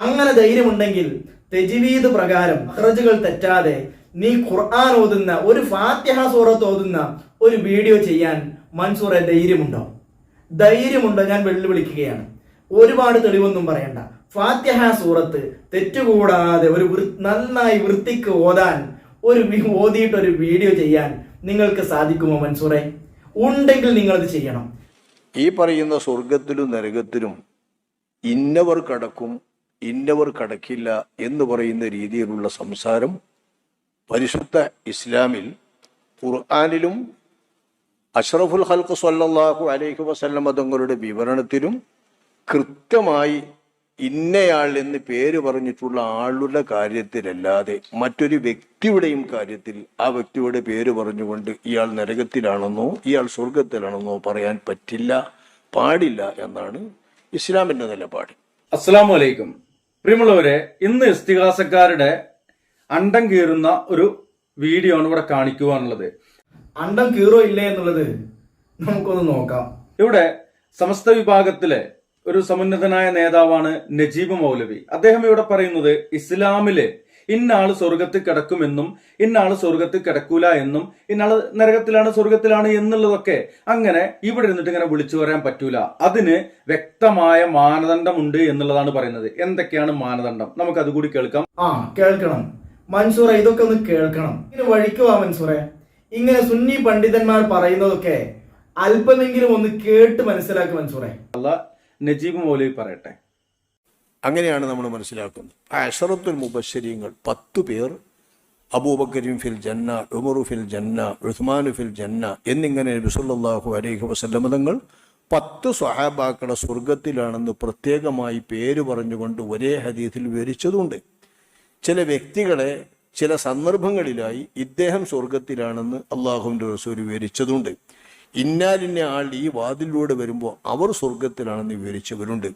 അങ്ങനെ ധൈര്യമുണ്ടെങ്കിൽ തെജിവീദ് പ്രകാരം ഹ്രജുകൾ തെറ്റാതെ നീ ഖുർആൻ ഓതുന്ന ഒരു ഫാത്തിഹ സൂറത്ത് ഓതുന്ന ഒരു വീഡിയോ ചെയ്യാൻ മൻസൂറെ ധൈര്യമുണ്ടോ? ധൈര്യമുണ്ടോ? ഞാൻ വെല്ലുവിളിക്കുകയാണ്. ഒരുപാട് തെളിവൊന്നും പറയണ്ട. ഫാത്തിഹ സൂറത്ത് തെറ്റുകൂടാതെ ഒരു നന്നായി വൃത്തിക്ക് ഓതാൻ ഒരു ഓതിയിട്ട് ഒരു വീഡിയോ ചെയ്യാൻ നിങ്ങൾക്ക് സാധിക്കുമോ മൻസൂറെ? ഉണ്ടെങ്കിൽ നിങ്ങളത് ചെയ്യണം. ഈ പറയുന്ന സ്വർഗത്തിലും നരകത്തിലും ഇന്നവർ കടക്കും ഇന്നവർ കടക്കില്ല എന്ന് പറയുന്ന രീതിയിലുള്ള സംസാരം പരിശുദ്ധ ഇസ്ലാമിൽ ഖുർആാനിലും അഷ്റഫുൽ ഹൽക്ക് സല്ലാഹു അലൈഹി വസല്ലമ തങ്ങളുടെ വിവരണത്തിലും കൃത്യമായി ഇന്നയാൾ എന്ന് പേര് പറഞ്ഞിട്ടുള്ള ആളുടെ കാര്യത്തിലല്ലാതെ മറ്റൊരു വ്യക്തിയുടെയും കാര്യത്തിൽ ആ വ്യക്തിയുടെ പേര് പറഞ്ഞുകൊണ്ട് ഇയാൾ നരകത്തിലാണെന്നോ ഇയാൾ സ്വർഗത്തിലാണെന്നോ പറയാൻ പറ്റില്ല പാടില്ല എന്നാണ് ഇസ്ലാമിന്റെ നിലപാട്. അസ്സാം അലൈക്കും. പ്രിയമുള്ളവരെ ഇന്ന് ഇസ്തിഹാസക്കാരുടെ അണ്ടം കീറുന്ന ഒരു വീഡിയോ ആണ് ഇവിടെ കാണിക്കുവാനുള്ളത്. അണ്ടം കീറോ ഇല്ലേ എന്നുള്ളത് നമുക്കൊന്ന് നോക്കാം. ഇവിടെ സമസ്ത വിഭാഗത്തിലെ ഒരു സമുന്നതനായ നേതാവാണ് നജീബ് മൗലവി. അദ്ദേഹം ഇവിടെ പറയുന്നത് ഇസ്ലാമിൽ ഇന്നാൾ സ്വർഗത്തിൽ കിടക്കുമെന്നും ഇന്നാൾ സ്വർഗത്തിൽ കിടക്കൂല എന്നും ഇന്നാൾ നരകത്തിലാണ് സ്വർഗത്തിലാണ് എന്നുള്ളതൊക്കെ അങ്ങനെ ഇവിടെ ഇരുന്നിട്ട് ഇങ്ങനെ വിളിച്ചു പറയാൻ പറ്റൂല. അതിന് വ്യക്തമായ മാനദണ്ഡമുണ്ട് എന്നുള്ളതാണ് പറയുന്നത്. എന്തൊക്കെയാണ് മാനദണ്ഡം? നമുക്ക് അതുകൂടി കേൾക്കാം. ആ കേൾക്കണം. മൻസൂറ ഇതൊക്കെ ഒന്ന് കേൾക്കണം. ഇങ്ങനെ വഴിക്കുവാ മൻസൂറെ. ഇങ്ങനെ സുന്നി പണ്ഡിതന്മാർ പറയുന്നതൊക്കെ അല്പമെങ്കിലും ഒന്ന് കേട്ട് മനസ്സിലാക്കി മൻസൂറെ. അല്ല നജീബ് മൗലവി പറയട്ടെ. അങ്ങനെയാണ് നമ്മൾ മനസ്സിലാക്കുന്നത്. അഷറത്തുൽ മുബശ്ശരീങ്ങൾ പത്ത് പേർ അബൂബക്കരും ഫിൽ ജന്ന ഉമറു ഫിൽ ജന്ന ഉസ്മാനു ഫിൽ ജന്ന എന്നിങ്ങനെ നബിസുല്ലാഹു അലൈഹി വസല്ലമ തങ്ങൾ പത്ത് സ്വഹാബാക്കളെ സ്വർഗത്തിലാണെന്ന് പ്രത്യേകമായി പേര് പറഞ്ഞുകൊണ്ട് ഒരേ ഹദീസിൽ വിവരിച്ചതുണ്ട്. ചില വ്യക്തികളെ ചില സന്ദർഭങ്ങളിലായി ഇദ്ദേഹം സ്വർഗത്തിലാണെന്ന് അള്ളാഹുവിന്റെ റസൂൽ വിവരിച്ചതുണ്ട്. ഇന്നാലിന്ന ആൾ ഈ വാതിലൂടെ വരുമ്പോൾ അവർ സ്വർഗത്തിലാണെന്ന് വിവരിച്ചവരുണ്ട്.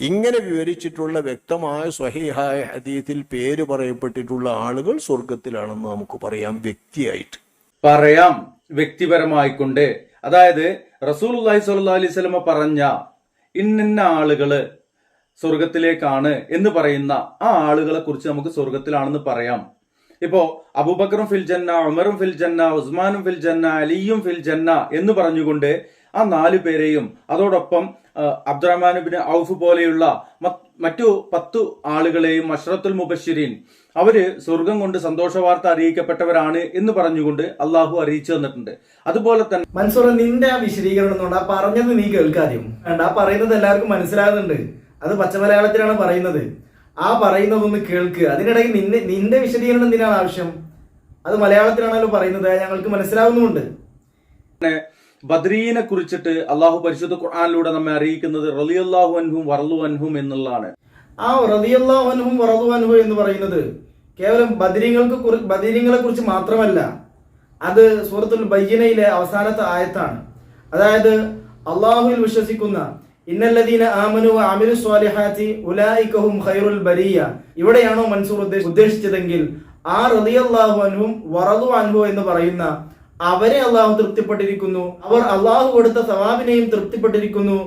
ഇങ്ങനെ വിവരിച്ചിട്ടുള്ള വ്യക്തമായ സ്വഹീഹായ ഹദീത്തിൽ പേര് പറയപ്പെട്ടിട്ടുള്ള ആളുകൾ സ്വർഗത്തിലാണെന്ന് നമുക്ക് പറയാം വ്യക്തിയായിട്ട്. പറയാം വ്യക്തിപരമായിക്കൊണ്ട്. അതായത് റസൂൽ അള്ളാഹി അലൈഹി പറഞ്ഞ ഇന്നിന്ന ആളുകൾ സ്വർഗത്തിലേക്കാണ് എന്ന് പറയുന്ന ആ ആളുകളെ കുറിച്ച് നമുക്ക് സ്വർഗത്തിലാണെന്ന് പറയാം. ഇപ്പോ അബൂബക്കറും ഫിൽ ജന്ന ഉമറും ഫിൽ ജന്ന ഉസ്മാനും ഫിൽ ജന്ന അലിയും ഫിൽ ജന്ന എന്ന് പറഞ്ഞുകൊണ്ട് ആ നാലു പേരെയും അതോടൊപ്പം അബ്ദുറഹ്മാൻ ബിൻ ഔഫ് പോലെയുള്ള മറ്റു പത്തു ആളുകളെയും അഷ്റത്തുൽ മുബഷിരീൻ അവർ സ്വർഗം കൊണ്ട് സന്തോഷ വാർത്ത അറിയിക്കപ്പെട്ടവരാണ് എന്ന് പറഞ്ഞുകൊണ്ട് അള്ളാഹു അറിയിച്ചു തന്നിട്ടുണ്ട്. അതുപോലെ തന്നെ മൻസൂർ നിന്റെ ആ വിശദീകരണം എന്നുണ്ട് ആ പറഞ്ഞത് നീ കേൾക്കാതെയും. വേണ്ട ആ പറയുന്നത് എല്ലാവർക്കും മനസ്സിലാകുന്നുണ്ട്. അത് പച്ചമലയാളത്തിലാണ് പറയുന്നത്. ആ പറയുന്നതൊന്ന് കേൾക്ക്. അതിനിടയിൽ നിന്നെ നിന്റെ വിശദീകരണം എന്തിനാണ് ആവശ്യം? അത് മലയാളത്തിലാണല്ലോ പറയുന്നത്. ഞങ്ങൾക്ക് മനസ്സിലാവുന്നുമുണ്ട്. ബദ്രീനെ കുറിച്ചിട്ട് അള്ളാഹു പരിശുദ്ധ ഖുർആാനിലൂടെ നമ്മെ അറിയിക്കുന്നത് റലിയല്ലാഹു അൻഹും വറലു അൻഹും എന്നുള്ളതാണ്. ആ റതിയല്ലാഹുനും വറദുവാൻഹു എന്ന് പറയുന്നത് കേവലം ബദരീങ്ങൾക്ക് ബദ്രീങ്ങളെ കുറിച്ച് മാത്രമല്ല അത് സൂറത്തുൽ ബയ്യനയിലെ അവസാനത്തെ ആയത്താണ്. അതായത് അള്ളാഹുവിൽ വിശ്വസിക്കുന്ന ഇന്നല്ലദീന ആമനു അമിലു സ്വാലിഹാത്തി ഉലായിക്കഹും ഖൈറുൽ ബരിയ. ഇവിടെയാണോ മൻസൂർ ഉദ്ദേശിച്ചതെങ്കിൽ ആ റളിയല്ലാഹു അൻഹും വറദു അൻഹു എന്ന് പറയുന്ന അവരെ അള്ളാഹു തൃപ്തിപ്പെട്ടിരിക്കുന്നു. അവർ അള്ളാഹു കൊടുത്ത സവാബിനെയും തൃപ്തിപ്പെട്ടിരിക്കുന്നു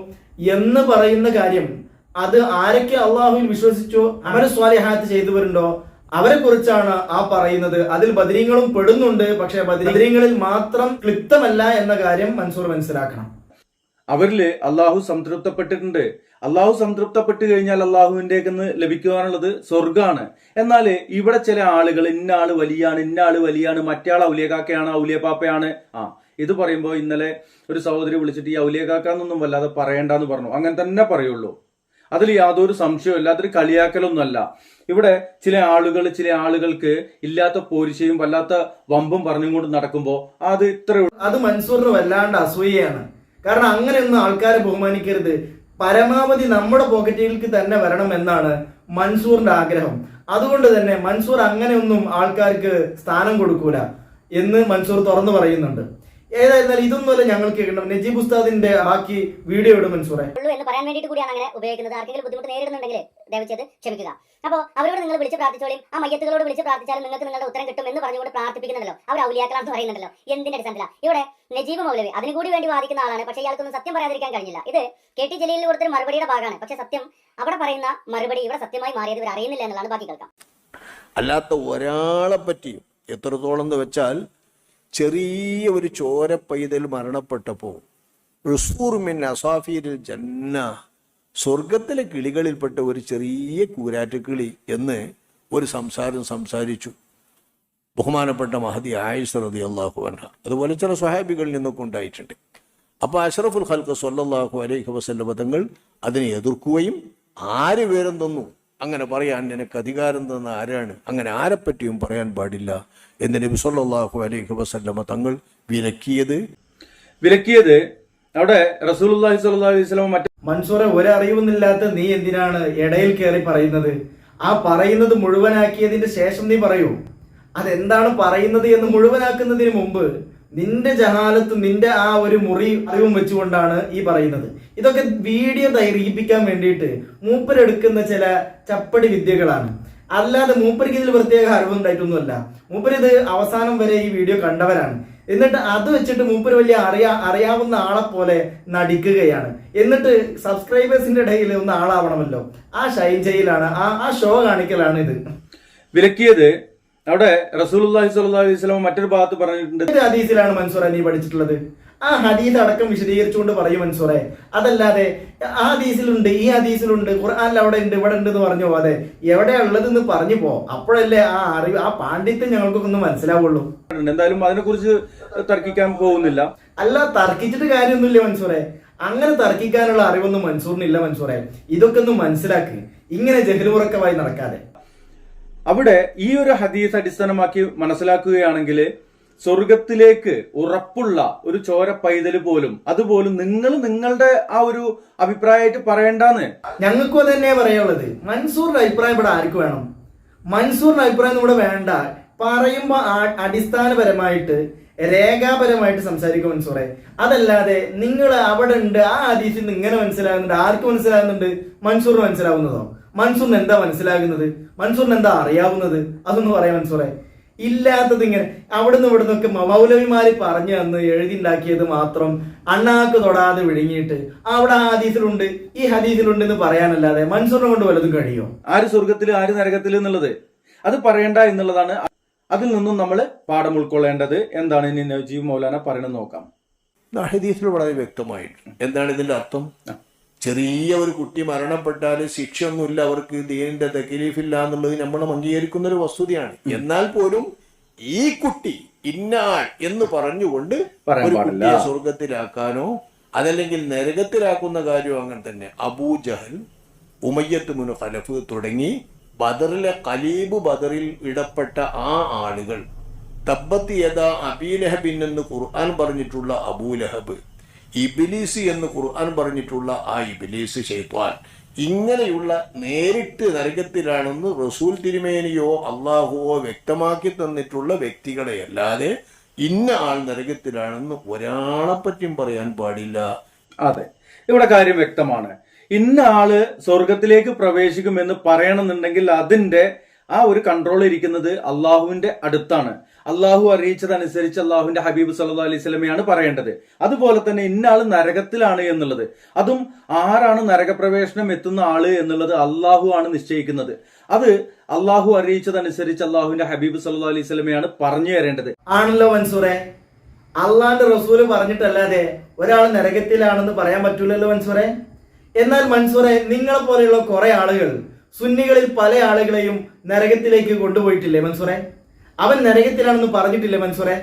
എന്ന് പറയുന്ന കാര്യം അത് ആരൊക്കെ അള്ളാഹുവിൽ വിശ്വസിച്ചോ അവരെ സ്വാലിഹാത്ത് ചെയ്തവരുണ്ടോ അവരെ കുറിച്ചാണ് ആ പറയുന്നത്. അതിൽ ബദരീങ്ങളും പെടുന്നുണ്ട് പക്ഷെ ബദരീങ്ങളിൽ മാത്രം ക്ലിപ്തമല്ല എന്ന കാര്യം മൻസൂർ മനസ്സിലാക്കണം. അവരിൽ അള്ളാഹു സംതൃപ്തപ്പെട്ടിട്ടുണ്ട്. അള്ളാഹു സംതൃപ്തപ്പെട്ട് കഴിഞ്ഞാൽ അള്ളാഹുവിന്റെ നിന്ന് ലഭിക്കുവാനുള്ളത് സ്വർഗമാണ് എന്നാൽ ഇവിടെ ചില ആളുകൾ ഇന്ന ആൾ വലിയാണ് ഇന്ന ആൾ വലിയാണ് മറ്റേ ആൾ ഔലിയകാക്കയാണ് ഔലിയപ്പാപ്പയാണ്. ആ ഇത് പറയുമ്പോൾ ഇന്നലെ ഒരു സഹോദരി വിളിച്ചിട്ട് ഈ ഔലിയകാക്കാന്നൊന്നും വല്ലാതെ പറയണ്ടെന്ന് പറഞ്ഞു. അങ്ങനെ തന്നെ പറയുള്ളൂ. അതിൽ യാതൊരു സംശയവും ഇല്ല അതൊരു കളിയാക്കലൊന്നുമല്ല. ഇവിടെ ചില ആളുകൾ ചില ആളുകൾക്ക് ഇല്ലാത്ത പോരിശയും വല്ലാത്ത വമ്പും പറഞ്ഞുകൊണ്ട് നടക്കുമ്പോൾ അത് ഇത്ര അത് മൻസൂറിന് വല്ലാണ്ട് അസൂയയാണ്. കാരണം അങ്ങനെയൊന്നും ആൾക്കാരെ ബഹുമാനിക്കരുത്. പരമാവധി നമ്മുടെ പോക്കറ്റിലേക്ക് തന്നെ വരണം എന്നാണ് മൻസൂറിന്റെ ആഗ്രഹം. അതുകൊണ്ട് തന്നെ മൻസൂർ അങ്ങനെയൊന്നും ആൾക്കാർക്ക് സ്ഥാനം കൊടുക്കൂല എന്ന് മൻസൂർ തുറന്നു പറയുന്നുണ്ട്. ഏതായിരുന്നാലും ഇതൊന്നുമല്ല ഞങ്ങൾ കേൾക്കണം നജീബ് ഉസ്താദിന്റെ ബാക്കി വീഡിയോ ഇടും മൻസൂറെ. ഉള്ളൂ എന്ന് പറയാൻ വേണ്ടിയിട്ട് കൂടിയാണ് അങ്ങനെ ഉപയോഗിക്കുന്നത്. ആർക്കെങ്കിലും ബുദ്ധിമുട്ട് നേരിടുന്നുണ്ടെങ്കിൽ ദയവ് ക്ഷമിക്കുക. അപ്പോൾ അവരോട് നിങ്ങൾ വിളിച്ച് പ്രാർത്ഥിച്ചോളിയും ആ മയ്യത്തുകളോട് വിളിച്ച് പ്രാർത്ഥിച്ചാലും നിങ്ങൾക്ക് നിങ്ങളുടെ ഉത്തരം കിട്ടും എന്ന് പറഞ്ഞുകൊണ്ട് പ്രാർത്ഥിപ്പിക്കുന്നുണ്ടല്ലോ. അവർ ഔലിയാക്കളാണെന്ന് പറയുന്നുണ്ടല്ലോ. എന്തിന്റെ അടിസ്ഥാനത്തില? ഇവിടെ നജീബ് മൗലവി അതിന് കൂടി വേണ്ടി വാദിക്കുന്ന ആളാണ്. പക്ഷേ ഇയാൾക്കൊന്നും സത്യം പറയാതിരിക്കാൻ കഴിഞ്ഞില്ല. ഇത് കെ ടി ജലീലിൽ കൊടുത്തൊരു മറുപടിയുടെ ഭാഗമാണ്. പക്ഷേ സത്യം അവിടെ പറയുന്ന മറുപടി ഇവിടെ സത്യമായി മാറിയത് ഇവർ അറിയുന്നില്ല എന്നുള്ളതാണ് ബാക്കി കേൾക്കാം അല്ലാത്ത ഒരാളെ പറ്റിയും എത്രത്തോളം എന്ന് വെച്ചാൽ ചെറിയ ഒരു ചോര പൈതൽ മരണപ്പെട്ടപ്പോൾ റുസൂർമിൻ അസാഫീരിൽ ജന്ന സ്വർഗത്തിലെ കിളികളിൽപ്പെട്ട ഒരു ചെറിയ കൂരാറ്റുകിളി എന്ന് ഒരു സംസാരം സംസാരിച്ചു. ബഹുമാനപ്പെട്ട മഹദി ആയിഷ റതി അള്ളാഹു അൻഹ. അതുപോലെ ചില സ്വഹാബികളിൽ നിന്നൊക്കെ ഉണ്ടായിട്ടുണ്ട്. അപ്പോൾ അഷറഫുൽ ഖൽക്ക് സല്ലല്ലാഹു അലൈഹി വസല്ലമ തങ്ങൾ അതിനെ എതിർക്കുകയും ആര് വിവരം തന്നു അങ്ങനെ പറയാൻ നിനക്ക് അധികാരം തന്ന ആരാണ്? അങ്ങനെ ആരെപ്പറ്റിയും പറയാൻ പാടില്ല. എന്ന് നബി സല്ലല്ലാഹു അലൈഹി വസല്ലമ തങ്ങൾ വിലക്കിയത്? വിലക്കിയത് അവിടെ റസൂലുള്ളാഹി സ്വല്ലല്ലാഹു അലൈഹി വസല്ലം മറ്റേ മൻസൂറെ ഒരറിവുന്നില്ലാത്ത നീ എന്തിനാണ് ഇടയിൽ കയറി പറയുന്നത്? ആ പറയുന്നത് മുഴുവനാക്കിയതിന്റെ ശേഷം നീ പറയൂ. അതെന്താണ് പറയുന്നത് എന്ന് മുഴുവനാക്കുന്നതിന് മുമ്പ് നിന്റെ ജഹാലത്തും നിന്റെ ആ ഒരു മുറി അറിവും വെച്ചുകൊണ്ടാണ് ഈ പറയുന്നത്. ഇതൊക്കെ വീഡിയോ ദൈർഘിപ്പിക്കാൻ വേണ്ടിയിട്ട് മൂപ്പരെടുക്കുന്ന ചില ചപ്പടി വിദ്യകളാണ്. അല്ലാതെ മൂപ്പർക്ക് ഇതിൽ പ്രത്യേക അറിവുണ്ടായിട്ടൊന്നുമല്ല മൂപ്പരിത് അവസാനം വരെ ഈ വീഡിയോ കണ്ടവരാണ്. എന്നിട്ട് അത് വെച്ചിട്ട് മൂപ്പര് വലിയ അറിയാ അറിയാവുന്ന ആളെ പോലെ നടിക്കുകയാണ്. എന്നിട്ട് സബ്സ്ക്രൈബേഴ്സിന്റെ ഇടയിൽ ഒന്ന് ആളാവണമല്ലോ. ആ ഷൈൻ ചെയ്യലാണ് ആ ആ ഷോ കാണിക്കലാണ് ഇത്. വിലക്കിയത് അവിടെ അലൈഹി വസല്ലം മറ്റൊരു ഭാഗത്ത് പറഞ്ഞിട്ടുണ്ട്. ഹദീസിലാണ് മൻസൂർ നീ പഠിച്ചിട്ടുള്ളത്? ആ ഹദീസ് അടക്കം വിശദീകരിച്ചുകൊണ്ട് പറയും മൻസൂറെ. അതല്ലാതെ ആ ഹദീസിലുണ്ട് ഈ ഹദീസിലുണ്ട് ഖുർആനിൽ അവിടെ ഉണ്ട് ഇവിടെ ഉണ്ട് എന്ന് പറഞ്ഞു? പോവാതെ എവിടെയാ ഉള്ളതെന്ന് പറഞ്ഞു പോ. അപ്പോഴല്ലേ ആ അറിവ് ആ പാണ്ഡിത്യം ഞങ്ങൾക്കൊക്കെ ഒന്ന് മനസ്സിലാവുള്ളൂ. എന്തായാലും അതിനെക്കുറിച്ച് തർക്കിക്കാൻ പോകുന്നില്ല. അല്ല തർക്കിച്ചിട്ട് കാര്യമൊന്നുമില്ല മൻസൂറെ. അങ്ങനെ തർക്കിക്കാനുള്ള അറിവൊന്നും മൻസൂറിനില്ല മൻസൂറെ. ഇതൊക്കെ ഒന്ന് മനസ്സിലാക്ക്. ഇങ്ങനെ ജഹലുറക്കമായി നടക്കാതെ. അവിടെ ഈ ഒരു ഹദീസ് അടിസ്ഥാനമാക്കി മനസ്സിലാക്കുകയാണെങ്കിൽ സ്വർഗത്തിലേക്ക് ഉറപ്പുള്ള ഒരു ചോര പൈതൽ പോലും അതുപോലും നിങ്ങൾ നിങ്ങളുടെ ആ ഒരു അഭിപ്രായമായിട്ട് പറയണ്ടെന്ന്. ഞങ്ങൾക്കും തന്നെ പറയാനുള്ളത്. മൻസൂറിന്റെ അഭിപ്രായം ഇവിടെ ആർക്ക് വേണം? മൻസൂറിന്റെ അഭിപ്രായം ഇവിടെ വേണ്ട. പറയുമ്പോ അടിസ്ഥാനപരമായിട്ട് രേഖാപരമായിട്ട് സംസാരിക്കും മൻസൂറെ. അതല്ലാതെ നിങ്ങൾ അവിടെ ഉണ്ട് ആ അതീശിന്ന് ഇങ്ങനെ മനസ്സിലാകുന്നുണ്ട് ആർക്ക് മനസ്സിലാകുന്നുണ്ട്? മൻസൂറിന് മനസ്സിലാവുന്നതോ? മൻസൂറിന് എന്താ മനസ്സിലാകുന്നത്? മൻസൂറിന് എന്താ അറിയാവുന്നത്? അതൊന്ന് പറയാം മൻസൂറെ. ഇല്ലാത്തത് ഇങ്ങനെ അവിടുന്ന് ഇവിടുന്നൊക്കെ മൗലവിമാര് പറഞ്ഞു തന്ന് എഴുതിണ്ടാക്കിയത് മാത്രം അണ്ണാക്ക് തൊടാതെ വിഴുങ്ങിയിട്ട് അവിടെ ആ ഹദീസിലുണ്ട് ഈ ഹദീസിലുണ്ട് എന്ന് പറയാനല്ലാതെ മൻസൂറിനെ കൊണ്ട് വല്ലതും കഴിയോ? ആര് സ്വർഗത്തിൽ ആര് നരകത്തിൽ എന്നുള്ളത്? അത് പറയണ്ട എന്നുള്ളതാണ് അതിൽ നിന്നും നമ്മൾ പാഠം ഉൾക്കൊള്ളേണ്ടത്. എന്താണ് ഇനി നജീബ് മൗലാന പറയണമെന്ന് നോക്കാം. ഹദീസിൽ വളരെ വ്യക്തമായിട്ട് എന്താണ് ഇതിന്റെ അർത്ഥം? ചെറിയ ഒരു കുട്ടി മരണപ്പെട്ടാൽ ശിക്ഷയൊന്നുമില്ല അവർക്ക് ദീനിന്റെ തക്കലീഫില്ല എന്നുള്ളത് നമ്മൾ അംഗീകരിക്കുന്ന ഒരു വസ്തുതയാണ് എന്നാൽ പോലും ഈ കുട്ടി ഇന്നാൾ എന്ന് പറഞ്ഞുകൊണ്ട് ഒരു. കുട്ടിയെ സ്വർഗത്തിലാക്കാനോ അതല്ലെങ്കിൽ നരകത്തിലാക്കുന്ന കാര്യമോ അങ്ങനെ തന്നെ അബൂജഹൽ ഉമയ്യത്ത് മുനു ഖലഫ് തുടങ്ങി ബദറിലെ കലീബ് ബദറിൽ ഇടപെട്ട ആ ആളുകൾ തബ്ബത്ത് യഥാ അബീലഹബിൻ എന്ന് ഖുർആൻ പറഞ്ഞിട്ടുള്ള അബൂലഹബ് ഇബിലീസ് എന്ന് ഖുർആൻ പറഞ്ഞിട്ടുള്ള ആ ഇബിലീസ് ഷെയ്ത്വാൻ ഇങ്ങനെയുള്ള നേരിട്ട് നരകത്തിലാണെന്ന് റസൂൽ തിരുമേനിയോ അള്ളാഹുവോ വ്യക്തമാക്കി തന്നിട്ടുള്ള വ്യക്തികളെ അല്ലാതെ ഇന്ന ആൾ നരകത്തിലാണെന്ന് ഒരാളെ പറ്റിയും പറയാൻ പാടില്ല. അതെ. ഇവിടെ കാര്യം വ്യക്തമാണ്. ഇന്ന ആൾ സ്വർഗത്തിലേക്ക് പ്രവേശിക്കുമെന്ന് പറയണമെന്നുണ്ടെങ്കിൽ അതിന്റെ ആ ഒരു കൺട്രോൾ ഇരിക്കുന്നത് അള്ളാഹുവിന്റെ അടുത്താണ്. അള്ളാഹു അറിയിച്ചതനുസരിച്ച് അള്ളാഹുവിന്റെ ഹബീബ് സല്ലാ അലൈഹി സ്വലമയാണ് പറയേണ്ടത്. അതുപോലെ തന്നെ ഇന്ന ആൾ നരകത്തിലാണ് എന്നുള്ളത്. അതും ആരാണ് നരകപ്രവേശനം എത്തുന്ന ആൾ എന്നുള്ളത് അള്ളാഹു ആണ് നിശ്ചയിക്കുന്നത്. അത് അള്ളാഹു അറിയിച്ചതനുസരിച്ച് അള്ളാഹുവിന്റെ ഹബീബ് സല്ലാ അലൈഹി സ്വലമയാണ് പറഞ്ഞു തരേണ്ടത്. ആണല്ലോ മൻസൂറെ. അള്ളാന്റെ റസൂൽ പറഞ്ഞിട്ടല്ലാതെ ഒരാൾ നരകത്തിലാണെന്ന് പറയാൻ പറ്റൂലല്ലോ മൻസൂറെ. എന്നാൽ മൻസൂറെ നിങ്ങളെ പോലെയുള്ള കുറെ ആളുകൾ സുന്നികളിൽ പല ആളുകളെയും നരകത്തിലേക്ക് കൊണ്ടുപോയിട്ടില്ലേ മൻസൂറെ? അവൻ നരകത്തിലാണെന്ന് പറഞ്ഞിട്ടില്ലേ മൻസൂറെ?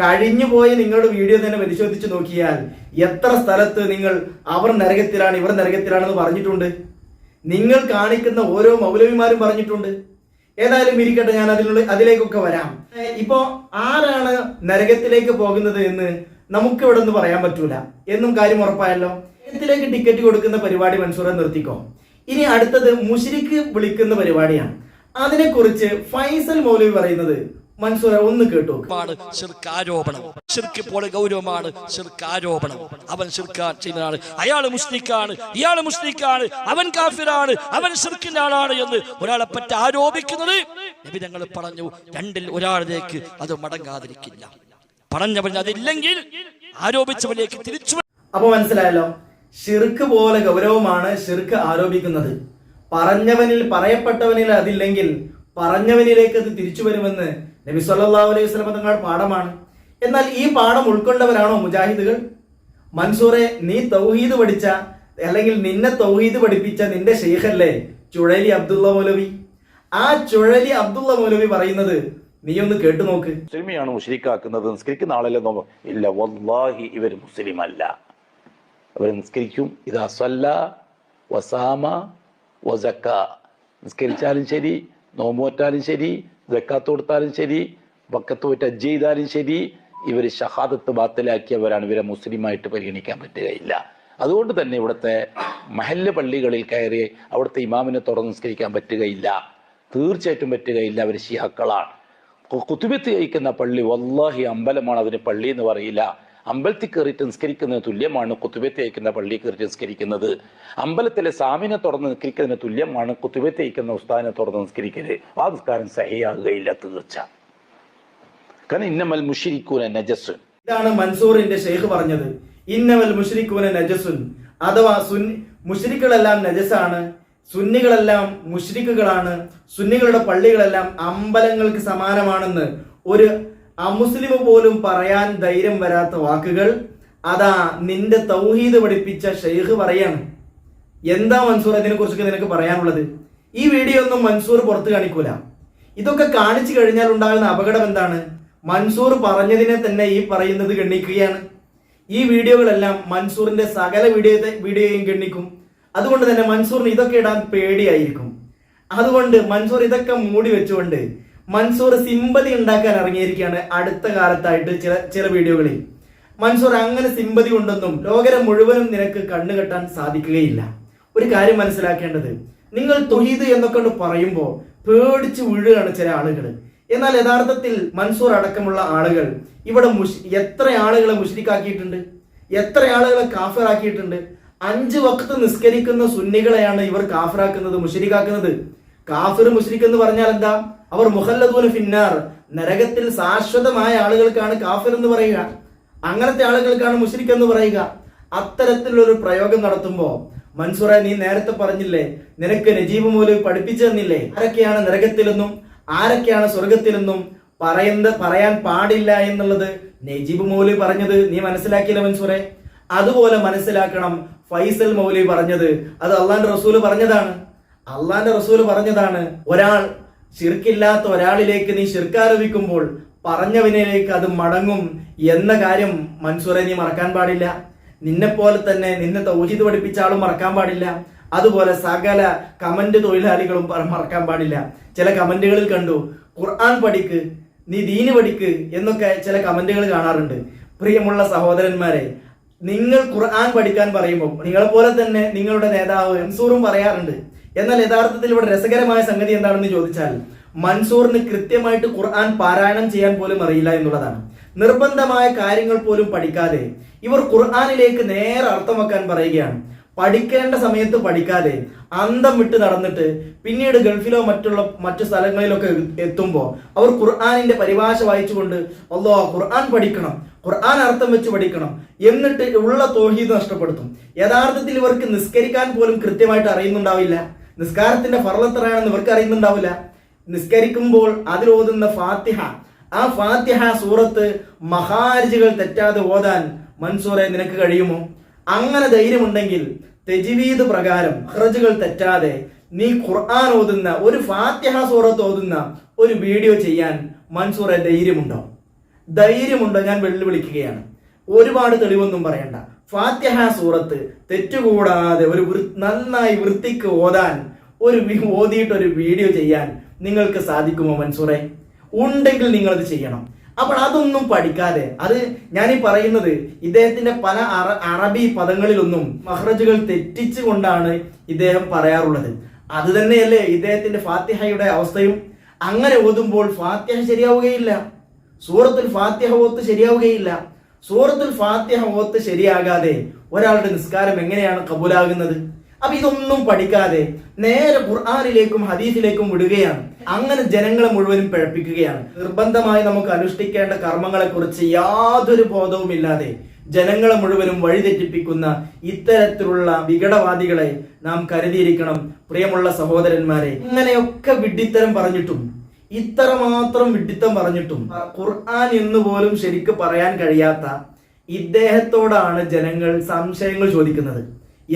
കഴിഞ്ഞുപോയി നിങ്ങളുടെ വീഡിയോ തന്നെ പരിശോധിച്ച് നോക്കിയാൽ എത്ര സ്ഥലത്ത് നിങ്ങൾ അവർ നരകത്തിലാണ് ഇവർ നരകത്തിലാണെന്ന് പറഞ്ഞിട്ടുണ്ട്? നിങ്ങൾ കാണിക്കുന്ന ഓരോ മൗലവിമാരും പറഞ്ഞിട്ടുണ്ട്. ഏതായാലും ഇരിക്കട്ടെ ഞാൻ അതിനുള്ള അതിലേക്കൊക്കെ വരാം. ഇപ്പോ ആരാണ് നരകത്തിലേക്ക് പോകുന്നത് എന്ന് നമുക്ക് ഇവിടെ നിന്ന് പറയാൻ പറ്റൂല. എന്നും കാര്യം ഉറപ്പായല്ലോ? നരകത്തിലേക്ക് ടിക്കറ്റ് കൊടുക്കുന്ന പരിപാടി മൻസൂറെ നിർത്തിക്കോ? ഇനി അടുത്തത് മുഷിരിക്ക് വിളിക്കുന്ന പരിപാടിയാണ്. അതിനെക്കുറിച്ച് ഫൈസൽ മൗലവി പറയുന്നത് മൻസൂറെ ഒന്ന് കേട്ടു ആരോപണം ശിർക്ക് പോലെ ഗൗരവമാണ് ശിർക്ക് ആരോപണം അവൻ ശിർക്കാൻ ചെയ്യുന്നതാണ്. അയാൾ മുസ്ലിക്കാണ്. ഇയാൾ മുസ്ലിക്കാണ്. അവൻ കാഫിറാണ്. അവൻ ഷിർക്കിന്റെ ആളാണ് എന്ന് ഒരാളെ പറ്റി ആരോപിക്കുന്നത് നബി ഞങ്ങൾ പറഞ്ഞു രണ്ടിൽ ഒരാളിലേക്ക് അത് മടങ്ങാതിരിക്കില്ല. പറഞ്ഞവൻ അതില്ലെങ്കിൽ ആരോപിച്ചവനിലേക്ക് തിരിച്ചു അപ്പൊ മനസ്സിലായല്ലോ? ഷിർക്ക് പോലെ ഗൗരവമാണ് ഷിർക്ക് ആരോപിക്കുന്നത്. പറഞ്ഞവനിൽ പറയപ്പെട്ടവനിൽ അതില്ലെങ്കിൽ പറഞ്ഞവനിലേക്ക് അത് തിരിച്ചു വരുമെന്ന് നബി സല്ലല്ലാഹു അലൈഹി വസല്ലം തങ്ങൾ പാഠമാണ്. എന്നാൽ ഈ പാഠം ഉൾക്കൊണ്ടവരാണോ മുജാഹിദുകൾ? മൻസൂറെ നീ തൗഹീദ് പഠിച്ച അല്ലെങ്കിൽ നിന്നെ തൗഹീദ് പഠിപ്പിച്ച നിന്റെ ഷെയ്ഖല്ലേ ചുഴലി അബ്ദുള്ള മൗലവി? ആ ചുഴലി അബ്ദുള്ള മൗലവി പറയുന്നത് നീ ഒന്ന് കേട്ടു നോക്ക്. മുസ്ലിമിയാണ് മുസ്ലിക്കാക്കുന്നത് നിസ്കരിക്കുന്ന ആളല്ലേ നോക്കും. ഇല്ല വല്ലാഹി ഇവർ മുസ്ലിം അല്ല അവർ നിസ്കരിക്കും. ഇതാ സല്ല വസാമ വസക്ക. നിസ്കരിച്ചാലും ശരി നോമ്പോറ്റാലും ശരി ജക്കാത്ത് കൊടുത്താലും ശരി വക്കത്ത് പോയിട്ട് അജ് ചെയ്താലും ശരി. ഇവർ ഷഹാദത്ത് ബാത്തലാക്കിയവരാണ്. ഇവരെ മുസ്ലിമായിട്ട് പരിഗണിക്കാൻ പറ്റുകയില്ല. അതുകൊണ്ട് തന്നെ ഇവിടുത്തെ മഹല്ല് പള്ളികളിൽ കയറി അവിടുത്തെ ഇമാമിനെ തുറന്ന് നിസ്കരിക്കാൻ പറ്റുകയില്ല. തീർച്ചയായിട്ടും പറ്റുകയില്ല. അവർ ഷിയാക്കളാണ് കുത്തുബത്ത് കഴിക്കുന്ന പള്ളി വല്ലാഹി അമ്പലമാണ്. അതിന് പള്ളി എന്ന് പറയില്ല. അമ്പലത്തിൽ കയറിയിട്ട് നിസ്കരിക്കുന്നതിന് തുല്യമാണ് കുത്തുബത്ത് അയക്കുന്ന പള്ളി കയറിയിട്ട് നിസ്കരിക്കുന്നത്. അമ്പലത്തിലെ സാമിനെ തുറന്ന് നിസ്കരിക്കുന്നതിന് തുല്യമാണ് കുത്തുബത്ത് അയക്കുന്ന ഉസ്താദിനെ തുറന്ന് നിസ്കരിക്കൽ. ആ നിസ്കാരം സഹിയാകുകയില്ല തീർച്ച. കാരണം ഇന്നമൽ മുഷിരിക്കൂന നജസ് ഇതാണ് മൻസൂറിന്റെ ഷെയ്ഖ് പറഞ്ഞത്. ഇന്നമൽ മുഷിരിക്കൂന നജസുൻ അഥവാ സുൻ മുഷിരിക്കുകളെല്ലാം നജസാണ് സുന്നികളെല്ലാം മുഷിരിക്കുകളാണ്. സുന്നികളുടെ പള്ളികളെല്ലാം അമ്പലങ്ങൾക്ക് സമാനമാണെന്ന് ഒരു അമുസ്ലിം പോലും പറയാൻ ധൈര്യം വരാത്ത വാക്കുകൾ. അതാ നിന്റെ തൗഹീദ് പഠിപ്പിച്ച ഷെയ്ഖ് പറയാണ്. എന്താ മൻസൂർ അതിനെ കുറിച്ചൊക്കെ നിനക്ക് പറയാനുള്ളത്? ഈ വീഡിയോ ഒന്നും മൻസൂർ പുറത്ത് കാണിക്കൂല. ഇതൊക്കെ കാണിച്ചു കഴിഞ്ഞാൽ ഉണ്ടാകുന്ന അപകടം എന്താണ്? മൻസൂർ പറഞ്ഞതിനെ തന്നെ ഈ പറയുന്നത് ഗണ്ണിക്കുകയാണ്. ഈ വീഡിയോകളെല്ലാം മൻസൂറിന്റെ സകല വീഡിയോ വീഡിയോയും ഗണ്ണിക്കും. അതുകൊണ്ട് തന്നെ മൻസൂറിന് ഇതൊക്കെ ഇടാൻ പേടിയായിരിക്കും. അതുകൊണ്ട് മൻസൂർ ഇതൊക്കെ മൂടി വെച്ചുകൊണ്ട് മൻസൂർ സിമ്പതി ഉണ്ടാക്കാൻ ഇറങ്ങിയിരിക്കുകയാണ് അടുത്ത കാലത്തായിട്ട് ചില ചില വീഡിയോകളിൽ. മൻസൂർ അങ്ങനെ സിമ്പതി ഉണ്ടെന്നും ലോകരം മുഴുവനും നിനക്ക് കണ്ണുകെട്ടാൻ സാധിക്കുകയില്ല. ഒരു കാര്യം മനസ്സിലാക്കേണ്ടത് നിങ്ങൾ തൊഹീദ് എന്നൊക്കെ പറയുമ്പോൾ പേടിച്ച് വീഴുകയാണ് ചില ആളുകൾ. എന്നാൽ യഥാർത്ഥത്തിൽ മൻസൂർ അടക്കമുള്ള ആളുകൾ ഇവിടെ മുഷ് എത്ര ആളുകളെ മുഷ്രിക്കാക്കിയിട്ടുണ്ട്? എത്ര ആളുകളെ കാഫിറാക്കിയിട്ടുണ്ട്? അഞ്ച് വക്ത് നിസ്കരിക്കുന്ന സുന്നികളെയാണ് ഇവർ കാഫിറാക്കുന്നത് മുഷരിക്കാക്കുന്നത്. കാഫിർ മുഷ്രിഖ് എന്ന് പറഞ്ഞാൽ എന്താ? അവർ മുഹല്ലദൂന ഫിന്നാർ. നരകത്തിൽ ശാശ്വതമായ ആളുകൾക്കാണ് കാഫിർ എന്ന് പറയുക. അങ്ങനത്തെ ആളുകൾക്കാണ് മുഷ്രിഖ് എന്ന് പറയുക. അത്തരത്തിലൊരു പ്രയോഗം നടത്തുമ്പോ മൻസൂറ നീ നേരത്തെ പറഞ്ഞില്ലേ നിനക്ക് നജീബ് മൂലം പഠിപ്പിച്ചു തന്നില്ലേ? ആരൊക്കെയാണ് നരകത്തിലെന്നും ആരൊക്കെയാണ് സ്വർഗത്തിലെന്നും പറയുന്നത് പറയാൻ പാടില്ല എന്നുള്ളത് നജീബ് മൗലി പറഞ്ഞത് നീ മനസ്സിലാക്കിയില്ല മൻസൂറെ? അതുപോലെ മനസ്സിലാക്കണം ഫൈസൽ മൗലി പറഞ്ഞത്. അത് അള്ളാന്റെ റസൂൽ പറഞ്ഞതാണ്. അള്ളാന്റെ റസൂൽ പറഞ്ഞതാണ് ഒരാൾ ശിർക്കില്ലാത്ത ഒരാളിലേക്ക് നീ ശിർക്കാരോപിക്കുമ്പോൾ പറഞ്ഞവനിലേക്ക് അത് മടങ്ങും എന്ന കാര്യം മൻസൂറെ നീ മറക്കാൻ പാടില്ല. നിന്നെപ്പോലെ തന്നെ നിന്നെ തൗഹീദ് പഠിപ്പിച്ച ആളും മറക്കാൻ പാടില്ല. അതുപോലെ സകല കമന്റ് തൊഴിലാളികളും മറക്കാൻ പാടില്ല. ചില കമന്റുകളിൽ കണ്ടു ഖുർആൻ പഠിക്ക് നീ ദീന് പഠിക്ക് എന്നൊക്കെ ചില കമന്റുകൾ കാണാറുണ്ട്. പ്രിയമുള്ള സഹോദരന്മാരെ നിങ്ങൾ ഖുർആൻ പഠിക്കാൻ പറയുമ്പോൾ നിങ്ങളെ പോലെ തന്നെ നിങ്ങളുടെ നേതാവ് മൻസൂറും പറയാറുണ്ട്. എന്നാൽ യഥാർത്ഥത്തിൽ ഇവിടെ രസകരമായ സംഗതി എന്താണെന്ന് ചോദിച്ചാൽ മൻസൂറിന് കൃത്യമായിട്ട് ഖുർആൻ പാരായണം ചെയ്യാൻ പോലും അറിയില്ല എന്നുള്ളതാണ്. നിർബന്ധമായ കാര്യങ്ങൾ പോലും പഠിക്കാതെ ഇവർ ഖുർആാനിലേക്ക് നേരെ അർത്ഥം വെക്കാൻ പറയുകയാണ്. പഠിക്കേണ്ട സമയത്ത് പഠിക്കാതെ അന്തം വിട്ട് നടന്നിട്ട് പിന്നീട് ഗൾഫിലോ മറ്റുള്ള മറ്റു സ്ഥലങ്ങളിലൊക്കെ എത്തുമ്പോൾ അവർ ഖുർആാനിന്റെ പരിഭാഷ വായിച്ചുകൊണ്ട് അല്ലോ ഖുർആൻ പഠിക്കണം ഖുർആൻ അർത്ഥം വെച്ച് പഠിക്കണം എന്നിട്ട് ഉള്ള തോഹീദ് നഷ്ടപ്പെടുത്തും. യഥാർത്ഥത്തിൽ ഇവർക്ക് നിസ്കരിക്കാൻ പോലും കൃത്യമായിട്ട് അറിയുന്നുണ്ടാവില്ല. നിസ്കാരത്തിന്റെ ഫർലത്തറാണെന്ന് ഇവർക്ക് അറിയുന്നുണ്ടാവില്ല നിസ്കരിക്കുമ്പോൾ അതിൽ ഓതുന്ന ഫാത്തിഹ. ആ ഫാത്തിഹ സൂറത്ത് മഹാരിജുകൾ തെറ്റാതെ ഓതാൻ മൻസൂറെ നിനക്ക് കഴിയുമോ? അങ്ങനെ ധൈര്യമുണ്ടെങ്കിൽ തെജിവീത് പ്രകാരം ഹ്രജുകൾ തെറ്റാതെ നീ ഖുർആൻ ഓതുന്ന ഒരു ഫാത്തിഹ സൂറത്ത് ഓതുന്ന ഒരു വീഡിയോ ചെയ്യാൻ മൻസൂറെ ധൈര്യമുണ്ടോ? ധൈര്യമുണ്ടോ? ഞാൻ വെല്ലുവിളിക്കുകയാണ്. ഒരുപാട് തെളിവൊന്നും പറയണ്ട. ഫാത്തിഹ സൂറത്ത് തെറ്റുകൂടാതെ ഒരു നന്നായി വൃത്തിക്ക് ഓതാൻ ഒരു ഓതിയിട്ട് ഒരു വീഡിയോ ചെയ്യാൻ നിങ്ങൾക്ക് സാധിക്കുമോ മൻസൂറെ? ഉണ്ടെങ്കിൽ നിങ്ങളത് ചെയ്യണം. അപ്പോൾ അതൊന്നും പഠിക്കാതെ അത് ഞാൻ ഈ പറയുന്നത് ഇദ്ദേഹത്തിന്റെ പല അറ അറബി പദങ്ങളിലൊന്നും മഹ്റജുകൾ തെറ്റിച്ചുകൊണ്ടാണ് ഇദ്ദേഹം പറയാറുള്ളത്. അത് തന്നെയല്ലേ ഇദ്ദേഹത്തിന്റെ ഫാത്തിഹയുടെ അവസ്ഥയും. അങ്ങനെ ഓതുമ്പോൾ ഫാത്തിഹ ശരിയാവുകയില്ല. സൂറത്തിൽ ഫാത്തിഹ ഓത്ത് ശരിയാവുകയില്ല. സൂറത്തുൽ ഫാത്തിഹ ഓത്ത് ശരിയാകാതെ ഒരാളുടെ നിസ്കാരം എങ്ങനെയാണ് കബൂലാകുന്നത്? അപ്പൊ ഇതൊന്നും പഠിക്കാതെ നേരെ ഖുർആാനിലേക്കും ഹദീസിലേക്കും വിടുകയാണ്. അങ്ങനെ ജനങ്ങളെ മുഴുവനും പിഴപ്പിക്കുകയാണ്. നിർബന്ധമായി നമുക്ക് അനുഷ്ഠിക്കേണ്ട കർമ്മങ്ങളെ കുറിച്ച് യാതൊരു ബോധവുമില്ലാതെ ജനങ്ങളെ മുഴുവനും വഴിതെറ്റിപ്പിക്കുന്ന ഇത്തരത്തിലുള്ള വിഘടവാദികളെ നാം കരുതിയിരിക്കണം. പ്രിയമുള്ള സഹോദരന്മാരെ ഇങ്ങനെയൊക്കെ വിഡ്ഢിത്തരം പറഞ്ഞിട്ടും ഇത്രമാത്രം വിഡിത്തം പറഞ്ഞിട്ടും ഖുർആൻ എന്ന് പോലും ശരിക്ക് പറയാൻ കഴിയാത്ത ഇദ്ദേഹത്തോടാണ് ജനങ്ങൾ സംശയങ്ങൾ ചോദിക്കുന്നത്.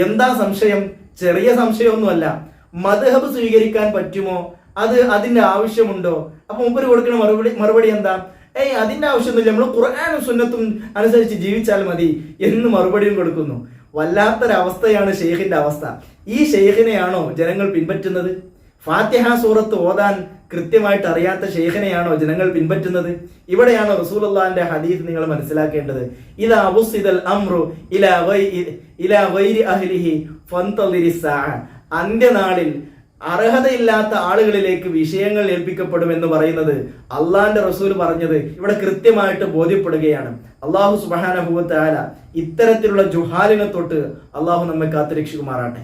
എന്താ സംശയം? ചെറിയ സംശയമൊന്നുമല്ല. മദ്ഹബ് സ്വീകരിക്കാൻ പറ്റുമോ? അത് അതിന്റെ ആവശ്യമുണ്ടോ? അപ്പൊ മുമ്പ് കൊടുക്കുന്ന മറുപടി മറുപടി എന്താ? ഏയ് അതിന്റെ ആവശ്യമൊന്നുമില്ല. നമ്മൾ ഖുർആാനും സുന്നത്തും അനുസരിച്ച് ജീവിച്ചാൽ മതി എന്ന് മറുപടിയും കൊടുക്കുന്നു. വല്ലാത്തൊരവസ്ഥയാണ് ഷെയ്ഖിന്റെ അവസ്ഥ. ഈ ഷെയ്ഖിനെയാണോ ജനങ്ങൾ പിൻപറ്റുന്നത്? ഫാത്തിഹ സൂറത്ത് ഓതാൻ കൃത്യമായിട്ട് അറിയാത്ത ഷെയ്ഖിനെയാണോ ജനങ്ങൾ പിൻപറ്റുന്നത്? ഇവിടെയാണ് റസൂലുള്ളാഹിന്റെ ഹദീസ് നിങ്ങൾ മനസ്സിലാക്കേണ്ടത്? ഇലാ അബുസിദൽ അംറു ഇലാ ഇലാ ഗൈരി അഹ്ലിഹി. അന്ത്യനാളിൽ അർഹതയില്ലാത്ത ആളുകളിലേക്ക് വിഷയങ്ങൾ ഏൽപ്പിക്കപ്പെടും എന്ന് പറയുന്നത് അള്ളാന്റെ റസൂൽ പറഞ്ഞത് ഇവിടെ കൃത്യമായിട്ട് ബോധ്യപ്പെടുകയാണ്. അള്ളാഹു സുബാനഹുവത്തായ ഇത്തരത്തിലുള്ള ജുഹാലിനെ തൊട്ട് അള്ളാഹു നമ്മെ കാത്തുരക്ഷിക്കുമാറാട്ടെ